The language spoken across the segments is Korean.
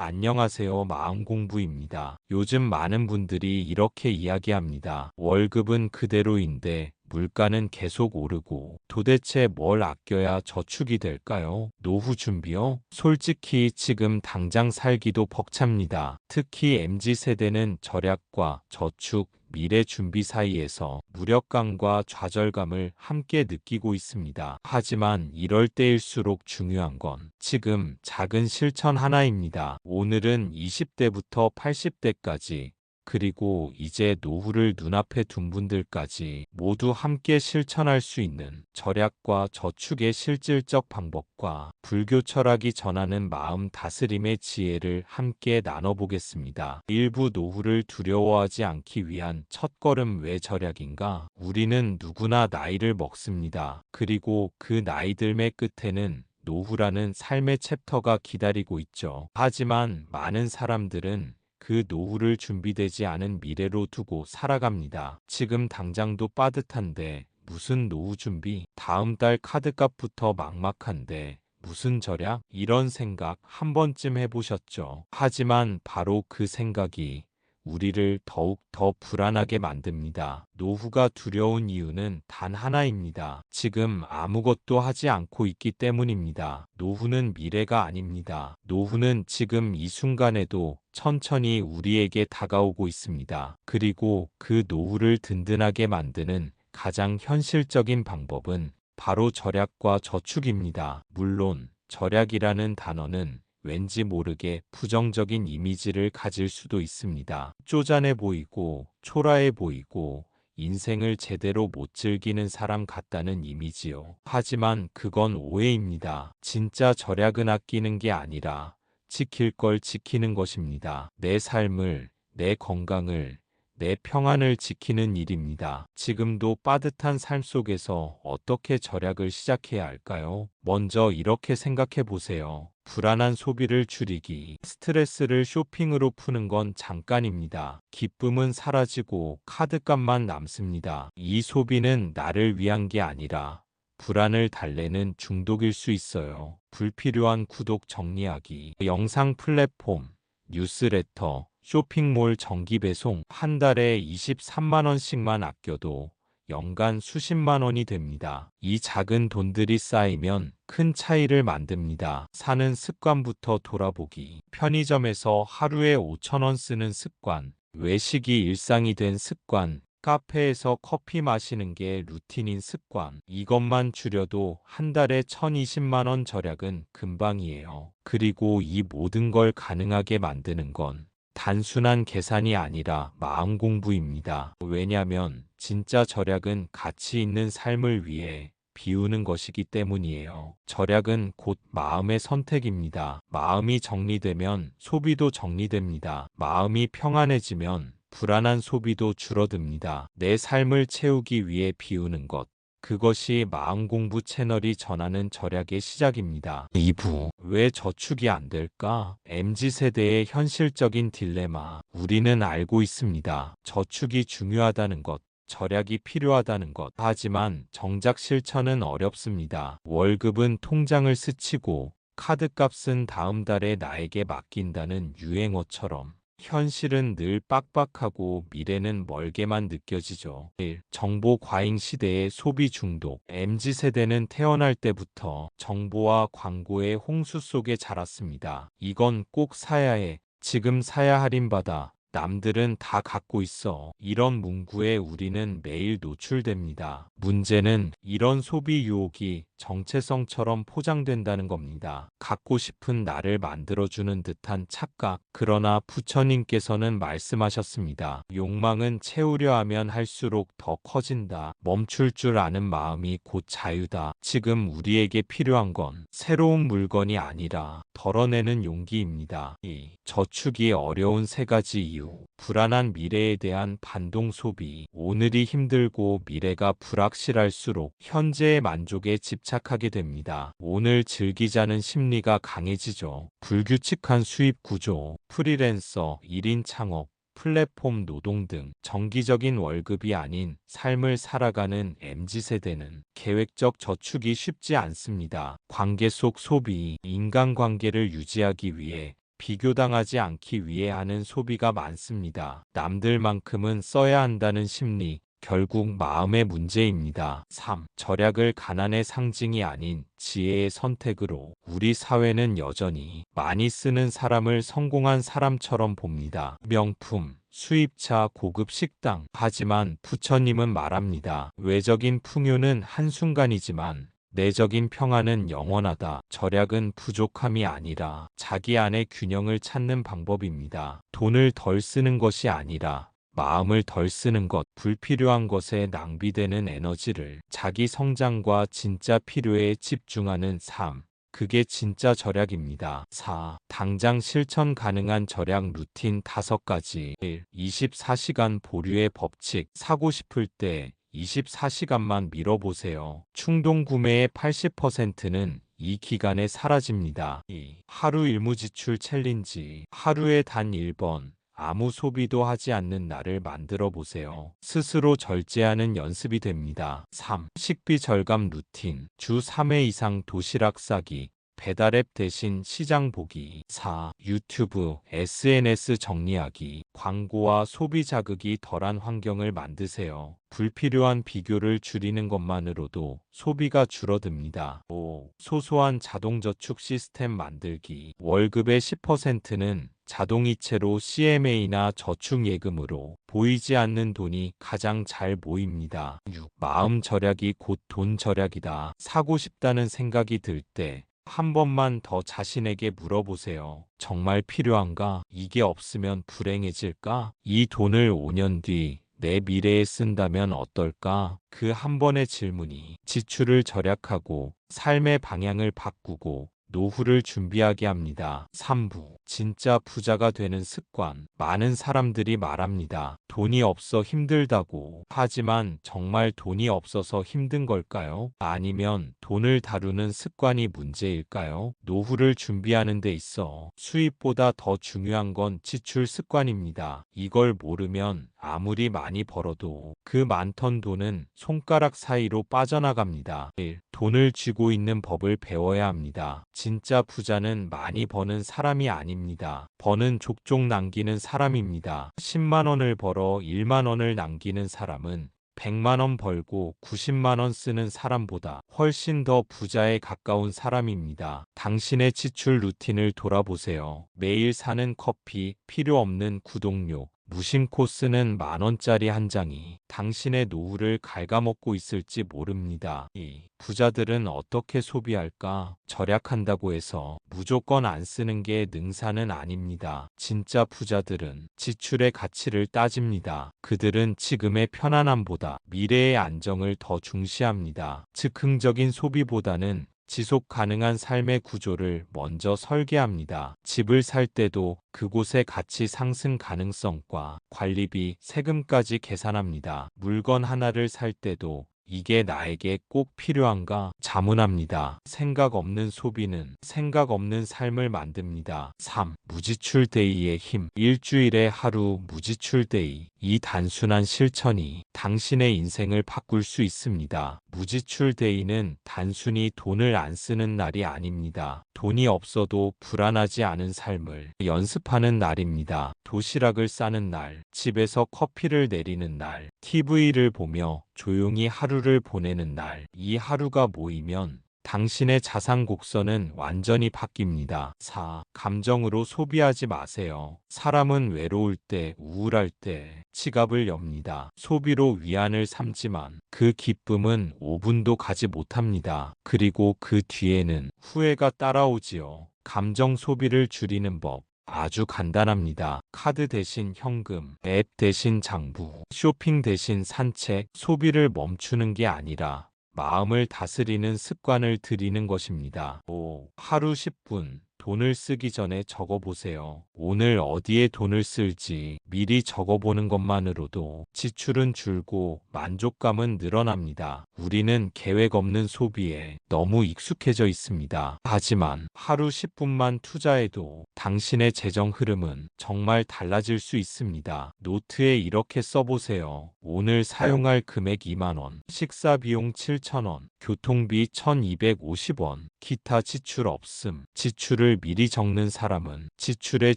안녕하세요. 마음공부입니다. 요즘 많은 분들이 이렇게 이야기합니다. 월급은 그대로인데 물가는 계속 오르고 도대체 뭘 아껴야 저축이 될까요? 노후 준비요? 솔직히 지금 당장 살기도 벅찹니다. 특히 MZ세대는 절약과 저축, 미래 준비 사이에서 무력감과 좌절감을 함께 느끼고 있습니다. 하지만 이럴 때일수록 중요한 건 지금 작은 실천 하나입니다. 오늘은 20대부터 80대까지 그리고 이제 노후를 눈앞에 둔 분들까지 모두 함께 실천할 수 있는 절약과 저축의 실질적 방법과 불교 철학이 전하는 마음 다스림의 지혜를 함께 나눠보겠습니다. 일부 노후를 두려워하지 않기 위한 첫걸음 왜 절약인가? 우리는 누구나 나이를 먹습니다. 그리고 그 나이들의 끝에는 노후라는 삶의 챕터가 기다리고 있죠. 하지만 많은 사람들은 그 노후를 준비되지 않은 미래로 두고 살아갑니다. 지금 당장도 빠듯한데 무슨 노후 준비? 다음 달 카드값부터 막막한데 무슨 절약? 이런 생각 한 번쯤 해보셨죠? 하지만 바로 그 생각이 우리를 더욱 더 불안하게 만듭니다. 노후가 두려운 이유는 단 하나입니다. 지금 아무것도 하지 않고 있기 때문입니다. 노후는 미래가 아닙니다. 노후는 지금 이 순간에도 천천히 우리에게 다가오고 있습니다. 그리고 그 노후를 든든하게 만드는 가장 현실적인 방법은 바로 절약과 저축입니다. 물론 절약이라는 단어는 왠지 모르게 부정적인 이미지를 가질 수도 있습니다. 쪼잔해 보이고 초라해 보이고 인생을 제대로 못 즐기는 사람 같다는 이미지요. 하지만 그건 오해입니다. 진짜 절약은 아끼는 게 아니라 지킬 걸 지키는 것입니다. 내 삶을, 내 건강을, 내 평안을 지키는 일입니다. 지금도 빠듯한 삶 속에서 어떻게 절약을 시작해야 할까요? 먼저 이렇게 생각해 보세요. 불안한 소비를 줄이기, 스트레스를 쇼핑으로 푸는 건 잠깐입니다. 기쁨은 사라지고 카드값만 남습니다. 이 소비는 나를 위한 게 아니라 불안을 달래는 중독일 수 있어요. 불필요한 구독 정리하기, 영상 플랫폼, 뉴스레터, 쇼핑몰 정기 배송 한 달에 23만원씩만 아껴도 연간 수십만 원이 됩니다. 이 작은 돈들이 쌓이면 큰 차이를 만듭니다. 사는 습관부터 돌아보기. 편의점에서 하루에 5천 원 쓰는 습관. 외식이 일상이 된 습관. 카페에서 커피 마시는 게 루틴인 습관. 이것만 줄여도 한 달에 1020만 원 절약은 금방이에요. 그리고 이 모든 걸 가능하게 만드는 건 단순한 계산이 아니라 마음 공부입니다. 왜냐면 진짜 절약은 가치 있는 삶을 위해 비우는 것이기 때문이에요. 절약은 곧 마음의 선택입니다. 마음이 정리되면 소비도 정리됩니다. 마음이 평안해지면 불안한 소비도 줄어듭니다. 내 삶을 채우기 위해 비우는 것. 그것이 마음공부 채널이 전하는 절약의 시작입니다. 2부. 왜 저축이 안 될까? MZ세대의 현실적인 딜레마. 우리는 알고 있습니다. 저축이 중요하다는 것. 절약이 필요하다는 것. 하지만 정작 실천은 어렵습니다. 월급은 통장을 스치고 카드값은 다음 달에 나에게 맡긴다는 유행어처럼 현실은 늘 빡빡하고 미래는 멀게만 느껴지죠. 1. 정보 과잉 시대의 소비 중독. MZ세대는 태어날 때부터 정보와 광고의 홍수 속에 자랐습니다. 이건 꼭 사야 해. 지금 사야 할인받아. 남들은 다 갖고 있어. 이런 문구에 우리는 매일 노출됩니다. 문제는 이런 소비 유혹이 정체성처럼 포장된다는 겁니다. 갖고 싶은 나를 만들어주는 듯한 착각. 그러나 부처님께서는 말씀하셨습니다. 욕망은 채우려 하면 할수록 더 커진다. 멈출 줄 아는 마음이 곧 자유다. 지금 우리에게 필요한 건 새로운 물건이 아니라 덜어내는 용기입니다. 2. 저축이 어려운 세 가지 이유. 불안한 미래에 대한 반동 소비. 오늘이 힘들고 미래가 불확실할수록 현재의 만족에 집착하게 됩니다. 오늘 즐기자는 심리가 강해지죠. 불규칙한 수입 구조, 프리랜서, 1인 창업, 플랫폼 노동 등 정기적인 월급이 아닌 삶을 살아가는 MZ세대는 계획적 저축이 쉽지 않습니다. 관계 속 소비, 인간관계를 유지하기 위해 비교당하지 않기 위해 하는 소비가 많습니다. 남들만큼은 써야 한다는 심리, 결국 마음의 문제입니다. 3. 절약을 가난의 상징이 아닌 지혜의 선택으로 우리 사회는 여전히 많이 쓰는 사람을 성공한 사람처럼 봅니다. 명품, 수입차, 고급 식당. 하지만 부처님은 말합니다. 외적인 풍요는 한순간이지만 내적인 평안은 영원하다. 절약은 부족함이 아니라 자기 안의 균형을 찾는 방법입니다. 돈을 덜 쓰는 것이 아니라 마음을 덜 쓰는 것, 불필요한 것에 낭비되는 에너지를 자기 성장과 진짜 필요에 집중하는 삶. 그게 진짜 절약입니다. 4. 당장 실천 가능한 절약 루틴 5가지. 1. 24시간 보류의 법칙. 사고 싶을 때 24시간만 밀어보세요. 충동 구매의 80%는 이 기간에 사라집니다. 2. 하루 일무 지출 챌린지. 하루에 단 1번. 아무 소비도 하지 않는 날을 만들어 보세요. 스스로 절제하는 연습이 됩니다. 3. 식비 절감 루틴. 주 3회 이상 도시락 싸기. 배달앱 대신 시장 보기. 4. 유튜브, SNS 정리하기. 광고와 소비 자극이 덜한 환경을 만드세요. 불필요한 비교를 줄이는 것만으로도 소비가 줄어듭니다. 5. 소소한 자동저축 시스템 만들기. 월급의 10%는 자동이체로 CMA나 저축예금으로 보이지 않는 돈이 가장 잘 모입니다. 6. 마음 절약이 곧 돈 절약이다. 사고 싶다는 생각이 들 때 한 번만 더 자신에게 물어보세요. 정말 필요한가? 이게 없으면 불행해질까? 이 돈을 5년 뒤 내 미래에 쓴다면 어떨까? 그 한 번의 질문이 지출을 절약하고 삶의 방향을 바꾸고 노후를 준비하게 합니다. 3부. 진짜 부자가 되는 습관. 많은 사람들이 말합니다. 돈이 없어 힘들다고. 하지만 정말 돈이 없어서 힘든 걸까요? 아니면 돈을 다루는 습관이 문제일까요? 노후를 준비하는 데 있어 수입보다 더 중요한 건 지출 습관입니다. 이걸 모르면 아무리 많이 벌어도 그 많던 돈은 손가락 사이로 빠져나갑니다. 1. 돈을 쥐고 있는 법을 배워야 합니다. 진짜 부자는 많이 버는 사람이 아닙니다. 버는 족족 남기는 사람입니다. 10만 원을 벌어 1만 원을 남기는 사람은 100만 원 벌고 90만 원 쓰는 사람보다 훨씬 더 부자에 가까운 사람입니다. 당신의 지출 루틴을 돌아보세요. 매일 사는 커피, 필요 없는 구독료, 무심코 쓰는 만원짜리 한 장이 당신의 노후를 갉아먹고 있을지 모릅니다. 이 부자들은 어떻게 소비할까? 절약한다고 해서 무조건 안 쓰는 게 능사는 아닙니다. 진짜 부자들은 지출의 가치를 따집니다. 그들은 지금의 편안함보다 미래의 안정을 더 중시합니다. 즉흥적인 소비보다는 지속 가능한 삶의 구조를 먼저 설계합니다. 집을 살 때도 그곳의 가치 상승 가능성과 관리비, 세금까지 계산합니다. 물건 하나를 살 때도 이게 나에게 꼭 필요한가 자문합니다. 생각 없는 소비는 생각 없는 삶을 만듭니다. 3. 무지출 데이의 힘. 일주일에 하루 무지출 데이. 이 단순한 실천이 당신의 인생을 바꿀 수 있습니다. 무지출 데이는 단순히 돈을 안 쓰는 날이 아닙니다. 돈이 없어도 불안하지 않은 삶을 연습하는 날입니다. 도시락을 싸는 날, 집에서 커피를 내리는 날, TV를 보며 조용히 하루를 보내는 날, 이 하루가 모이면 당신의 자산 곡선은 완전히 바뀝니다. 4. 감정으로 소비하지 마세요. 사람은 외로울 때, 우울할 때 지갑을 엽니다. 소비로 위안을 삼지만 그 기쁨은 5분도 가지 못합니다. 그리고 그 뒤에는 후회가 따라오지요. 감정 소비를 줄이는 법. 아주 간단합니다. 카드 대신 현금, 앱 대신 장부, 쇼핑 대신 산책, 소비를 멈추는 게 아니라 마음을 다스리는 습관을 들이는 것입니다. 5. 하루 10분. 돈을 쓰기 전에 적어보세요. 오늘 어디에 돈을 쓸지 미리 적어보는 것만으로도 지출은 줄고 만족감은 늘어납니다. 우리는 계획 없는 소비에 너무 익숙해져 있습니다. 하지만 하루 10분만 투자해도 당신의 재정 흐름은 정말 달라질 수 있습니다. 노트에 이렇게 써보세요. 오늘 사용할 금액 2만원, 식사 비용 7천원, 교통비 1250원, 기타 지출 없음. 지출을 지출을 미리 적는 사람은 지출의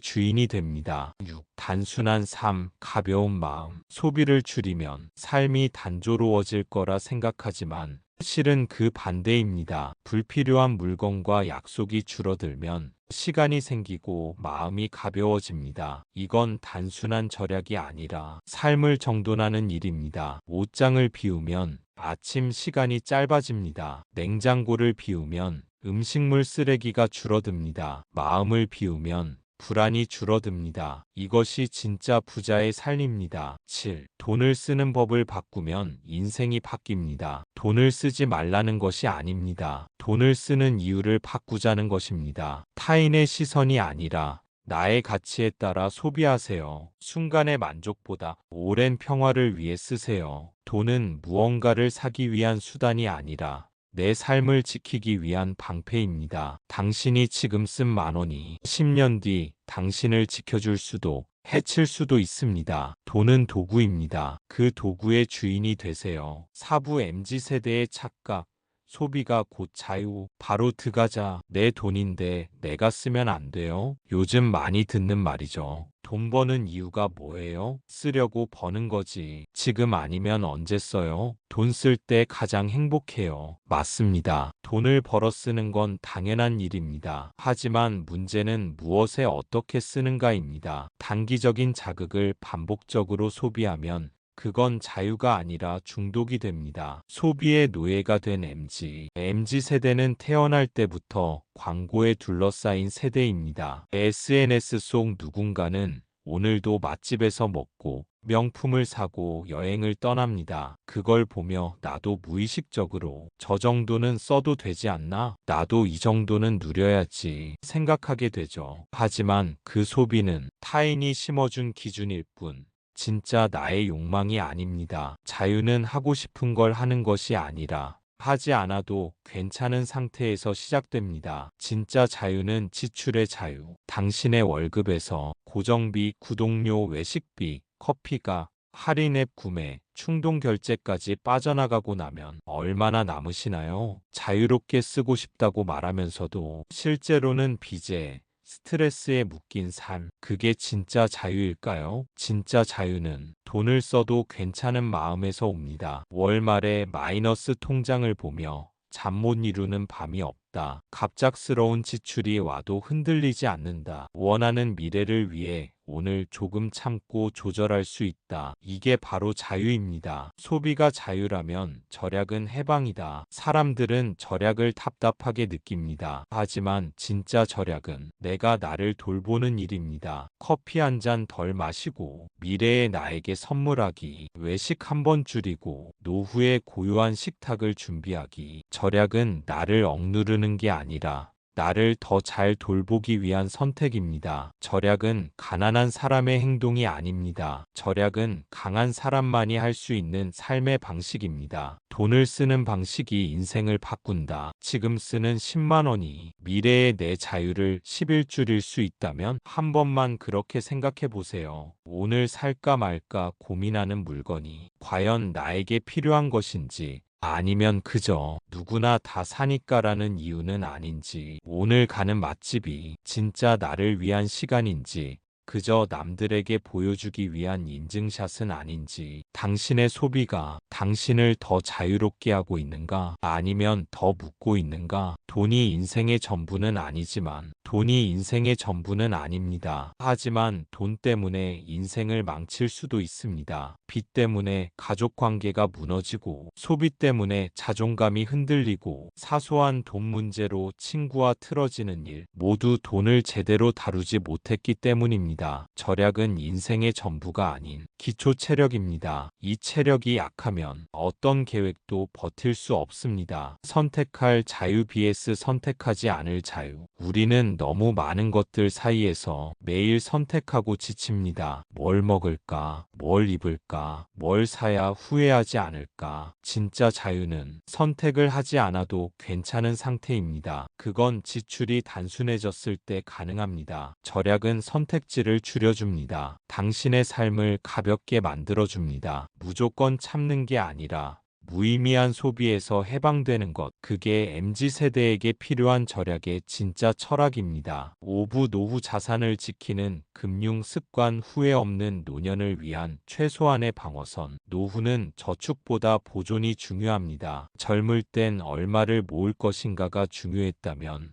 주인이 됩니다. 6. 단순한 삶, 가벼운 마음. 소비를 줄이면 삶이 단조로워질 거라 생각하지만 실은 그 반대입니다. 불필요한 물건과 약속이 줄어들면 시간이 생기고 마음이 가벼워집니다. 이건 단순한 절약이 아니라 삶을 정돈하는 일입니다. 옷장을 비우면 아침 시간이 짧아집니다. 냉장고를 비우면 음식물 쓰레기가 줄어듭니다. 마음을 비우면 불안이 줄어듭니다. 이것이 진짜 부자의 삶입니다. 7. 돈을 쓰는 법을 바꾸면 인생이 바뀝니다. 돈을 쓰지 말라는 것이 아닙니다. 돈을 쓰는 이유를 바꾸자는 것입니다. 타인의 시선이 아니라 나의 가치에 따라 소비하세요. 순간의 만족보다 오랜 평화를 위해 쓰세요. 돈은 무언가를 사기 위한 수단이 아니라 내 삶을 지키기 위한 방패입니다. 당신이 지금 쓴 만 원이 10년 뒤 당신을 지켜줄 수도 해칠 수도 있습니다. 돈은 도구입니다. 그 도구의 주인이 되세요. 사부 MZ세대의 착각, 소비가 곧 자유. 바로 드가자. 내 돈인데 내가 쓰면 안 돼요? 요즘 많이 듣는 말이죠. 돈 버는 이유가 뭐예요? 쓰려고 버는 거지. 지금 아니면 언제 써요? 돈 쓸 때 가장 행복해요. 맞습니다. 돈을 벌어 쓰는 건 당연한 일입니다. 하지만 문제는 무엇에 어떻게 쓰는가입니다. 단기적인 자극을 반복적으로 소비하면 그건 자유가 아니라 중독이 됩니다. 소비의 노예가 된 MG. MG 세대는 태어날 때부터 광고에 둘러싸인 세대입니다. SNS 속 누군가는 오늘도 맛집에서 먹고 명품을 사고 여행을 떠납니다. 그걸 보며 나도 무의식적으로 저 정도는 써도 되지 않나? 나도 이 정도는 누려야지 생각하게 되죠. 하지만 그 소비는 타인이 심어준 기준일 뿐 진짜 나의 욕망이 아닙니다. 자유는 하고 싶은 걸 하는 것이 아니라 하지 않아도 괜찮은 상태에서 시작됩니다. 진짜 자유는 지출의 자유. 당신의 월급에서 고정비, 구독료, 외식비, 커피가 할인 앱 구매, 충동 결제까지 빠져나가고 나면 얼마나 남으시나요? 자유롭게 쓰고 싶다고 말하면서도 실제로는 빚에 스트레스에 묶인 삶, 그게 진짜 자유일까요? 진짜 자유는 돈을 써도 괜찮은 마음에서 옵니다. 월말에 마이너스 통장을 보며 잠 못 이루는 밤이 없다. 갑작스러운 지출이 와도 흔들리지 않는다. 원하는 미래를 위해 오늘 조금 참고 조절할 수 있다. 이게 바로 자유입니다. 소비가 자유라면 절약은 해방이다. 사람들은 절약을 답답하게 느낍니다. 하지만 진짜 절약은 내가 나를 돌보는 일입니다. 커피 한 잔 덜 마시고 미래의 나에게 선물하기, 외식 한 번 줄이고 노후에 고요한 식탁을 준비하기. 절약은 나를 억누르는 게 아니라 나를 더 잘 돌보기 위한 선택입니다. 절약은 가난한 사람의 행동이 아닙니다. 절약은 강한 사람만이 할 수 있는 삶의 방식입니다. 돈을 쓰는 방식이 인생을 바꾼다. 지금 쓰는 10만 원이 미래의 내 자유를 11줄일 수 있다면 한 번만 그렇게 생각해 보세요. 오늘 살까 말까 고민하는 물건이 과연 나에게 필요한 것인지 아니면 그저 누구나 다 사니까라는 이유는 아닌지, 오늘 가는 맛집이 진짜 나를 위한 시간인지, 그저 남들에게 보여주기 위한 인증샷은 아닌지, 당신의 소비가 당신을 더 자유롭게 하고 있는가, 아니면 더 묻고 있는가, 돈이 인생의 전부는 아니지만, 돈이 인생의 전부는 아닙니다. 하지만 돈 때문에 인생을 망칠 수도 있습니다. 빚 때문에 가족 관계가 무너지고, 소비 때문에 자존감이 흔들리고, 사소한 돈 문제로 친구와 틀어지는 일, 모두 돈을 제대로 다루지 못했기 때문입니다. 절약은 인생의 전부가 아닌 기초 체력입니다. 이 체력이 약하면 어떤 계획도 버틸 수 없습니다. 선택할 자유 vs 선택하지 않을 자유. 우리는 너무 많은 것들 사이에서 매일 선택하고 지칩니다. 뭘 먹을까? 뭘 입을까? 뭘 사야 후회하지 않을까? 진짜 자유는 선택을 하지 않아도 괜찮은 상태입니다. 그건 지출이 단순해졌을 때 가능합니다. 절약은 선택지 를 줄여줍니다. 당신의 삶을 가볍게 만들어줍니다. 무조건 참는 게 아니라 무의미한 소비에서 해방되는 것, 그게 MZ세대에게 필요한 절약의 진짜 철학입니다. 오부 노후 자산을 지키는 금융 습관 후회 없는 노년을 위한 최소한의 방어선. 노후는 저축보다 보존이 중요합니다. 젊을 땐 얼마를 모을 것인가가 중요했다면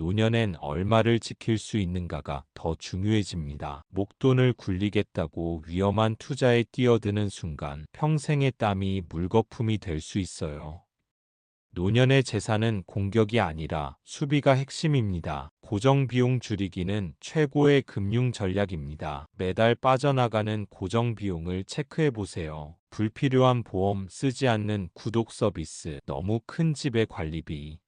노년엔 얼마를 지킬 수 있는가가 더 중요해집니다. 목돈을 굴리겠다고 위험한 투자에 뛰어드는 순간 평생의 땀이 물거품이 될 수 있어요. 노년의 재산은 공격이 아니라 수비가 핵심입니다. 고정 비용 줄이기는 최고의 금융 전략입니다. 매달 빠져나가는 고정 비용을 체크해 보세요. 불필요한 보험 쓰지 않는 구독 서비스, 너무 큰 집의 관리비,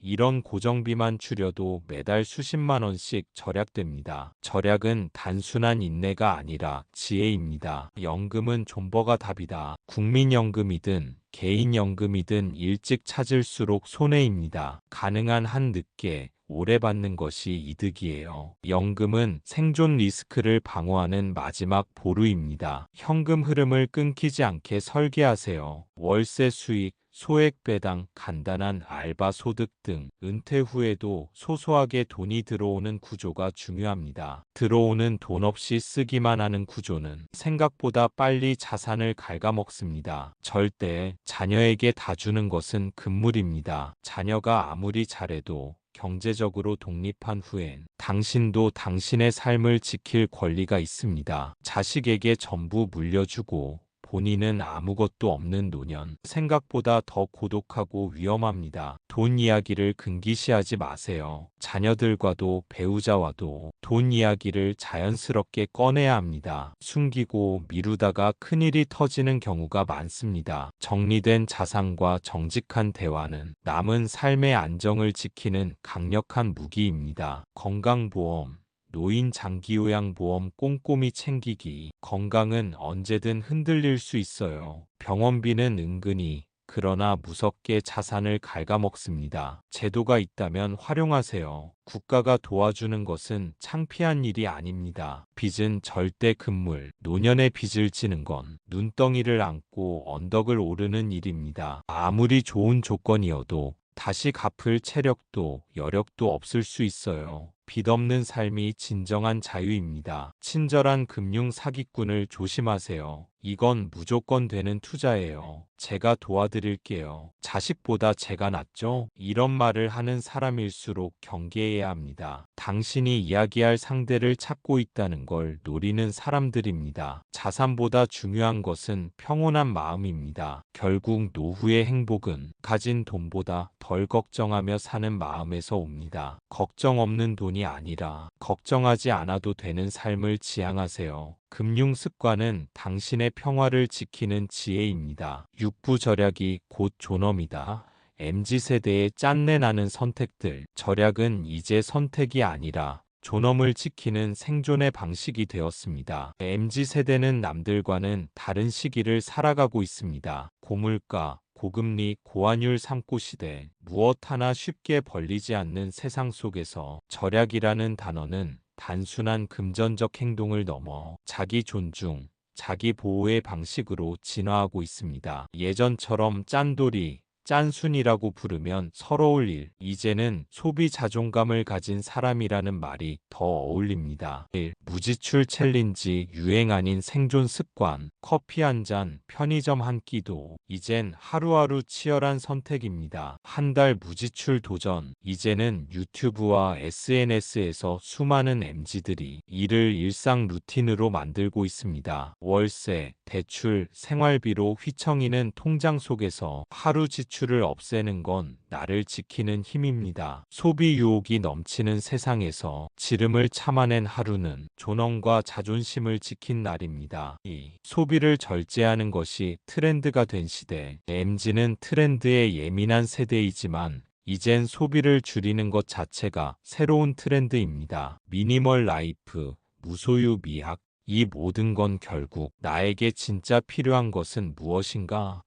이런 고정비만 줄여도 매달 수십만 원씩 절약됩니다. 절약은 단순한 인내가 아니라 지혜입니다. 연금은 존버가 답이다. 국민연금이든 개인연금이든 일찍 찾을수록 손해입니다. 가능한 한 늦게 오래 받는 것이 이득이에요. 연금은 생존 리스크를 방어하는 마지막 보루입니다. 현금 흐름을 끊기지 않게 설계하세요. 월세 수익, 소액 배당, 간단한 알바 소득 등 은퇴 후에도 소소하게 돈이 들어오는 구조가 중요합니다. 들어오는 돈 없이 쓰기만 하는 구조는 생각보다 빨리 자산을 갉아먹습니다. 절대 자녀에게 다 주는 것은 금물입니다. 자녀가 아무리 잘해도 경제적으로 독립한 후엔 당신도 당신의 삶을 지킬 권리가 있습니다. 자식에게 전부 물려주고 본인은 아무것도 없는 노년. 생각보다 더 고독하고 위험합니다. 돈 이야기를 금기시하지 마세요. 자녀들과도 배우자와도 돈 이야기를 자연스럽게 꺼내야 합니다. 숨기고 미루다가 큰일이 터지는 경우가 많습니다. 정리된 자산과 정직한 대화는 남은 삶의 안정을 지키는 강력한 무기입니다. 건강보험 노인 장기요양보험 꼼꼼히 챙기기. 건강은 언제든 흔들릴 수 있어요. 병원비는 은근히 그러나 무섭게 자산을 갉아먹습니다. 제도가 있다면 활용하세요. 국가가 도와주는 것은 창피한 일이 아닙니다. 빚은 절대 금물, 노년의 빚을 지는 건 눈덩이를 안고 언덕을 오르는 일입니다. 아무리 좋은 조건이어도 다시 갚을 체력도 여력도 없을 수 있어요. 빚 없는 삶이 진정한 자유입니다. 친절한 금융 사기꾼을 조심하세요. 이건 무조건 되는 투자예요. 제가 도와드릴게요. 자식보다 제가 낫죠? 이런 말을 하는 사람일수록 경계해야 합니다. 당신이 이야기할 상대를 찾고 있다는 걸 노리는 사람들입니다. 자산보다 중요한 것은 평온한 마음입니다. 결국 노후의 행복은 가진 돈보다 덜 걱정하며 사는 마음에서 옵니다. 걱정 없는 돈이 아니라 걱정하지 않아도 되는 삶을 지향하세요. 금융 습관은 당신의 평화를 지키는 지혜입니다. 육부 절약이 곧 존엄이다. MZ세대의 짠내 나는 선택들. 절약은 이제 선택이 아니라 존엄을 지키는 생존의 방식이 되었습니다. MZ세대는 남들과는 다른 시기를 살아가고 있습니다. 고물가, 고금리, 고환율 삶고 시대, 무엇 하나 쉽게 벌리지 않는 세상 속에서 절약이라는 단어는 단순한 금전적 행동을 넘어 자기 존중, 자기 보호의 방식으로 진화하고 있습니다. 예전처럼 짠돌이, 짠순이라고 부르면 서러울 일. 이제는 소비 자존감을 가진 사람이라는 말이 더 어울립니다. 1. 무지출 챌린지 유행 아닌 생존 습관. 커피 한 잔, 편의점 한 끼도. 이젠 하루하루 치열한 선택입니다. 한 달 무지출 도전. 이제는 유튜브와 SNS에서 수많은 MZ들이 이를 일상 루틴으로 만들고 있습니다. 월세, 대출, 생활비로 휘청이는 통장 속에서 하루 지출 을 없애는 건 나를 지키는 힘입니다. 소비 유혹이 넘치는 세상에서 지름을 참아낸 하루는 존엄과 자존심을 지킨 날입니다. 2. 소비를 절제하는 것이 트렌드가 된 시대. MZ는 트렌드에 예민한 세대이지만 이젠 소비를 줄이는 것 자체가 새로운 트렌드입니다. 미니멀 라이프, 무소유 미학, 이 모든 건 결국 나에게 진짜 필요한 것은 무엇인가?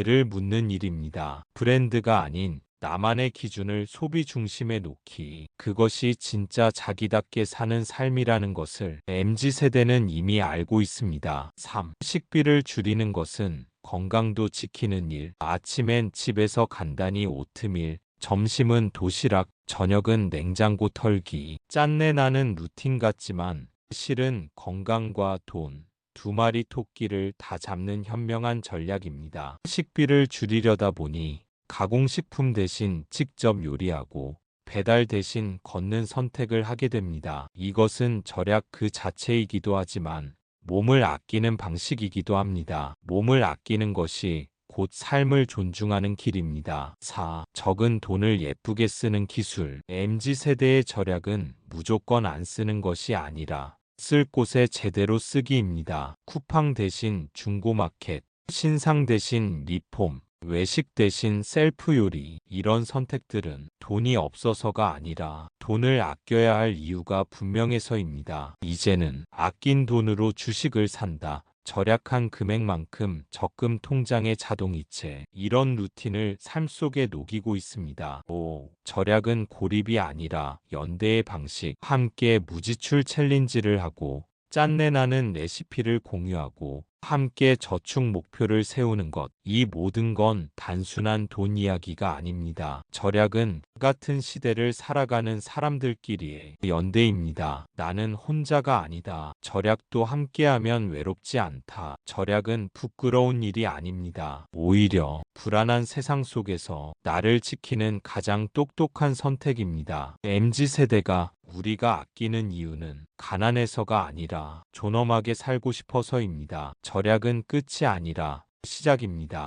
를 묻는 일입니다. 브랜드가 아닌 나만의 기준을 소비 중심에 놓기. 그것이 진짜 자기답게 사는 삶이라는 것을 MZ세대는 이미 알고 있습니다. 3. 식비를 줄이는 것은 건강도 지키는 일. 아침엔 집에서 간단히 오트밀, 점심은 도시락, 저녁은 냉장고 털기. 짠내 나는 루틴 같지만 실은 건강과 돈, 두 마리 토끼를 다 잡는 현명한 전략입니다. 식비를 줄이려다 보니 가공식품 대신 직접 요리하고 배달 대신 걷는 선택을 하게 됩니다. 이것은 절약 그 자체이기도 하지만 몸을 아끼는 방식이기도 합니다. 몸을 아끼는 것이 곧 삶을 존중하는 길입니다. 4. 적은 돈을 예쁘게 쓰는 기술. MZ세대의 절약은 무조건 안 쓰는 것이 아니라 쓸 곳에 제대로 쓰기입니다. 쿠팡 대신 중고마켓, 신상 대신 리폼, 외식 대신 셀프 요리. 이런 선택들은 돈이 없어서가 아니라 돈을 아껴야 할 이유가 분명해서입니다. 이제는 아낀 돈으로 주식을 산다. 절약한 금액만큼 적금 통장에 자동이체. 이런 루틴을 삶 속에 녹이고 있습니다. 5. 절약은 고립이 아니라 연대의 방식. 함께 무지출 챌린지를 하고 짠내 나는 레시피를 공유하고 함께 저축 목표를 세우는 것. 이 모든 건 단순한 돈 이야기가 아닙니다. 절약은 같은 시대를 살아가는 사람들끼리의 연대입니다. 나는 혼자가 아니다. 절약도 함께하면 외롭지 않다. 절약은 부끄러운 일이 아닙니다. 오히려 불안한 세상 속에서 나를 지키는 가장 똑똑한 선택입니다. MZ세대가 우리가 아끼는 이유는 가난해서가 아니라 존엄하게 살고 싶어서입니다. 절약은 끝이 아니라 시작입니다.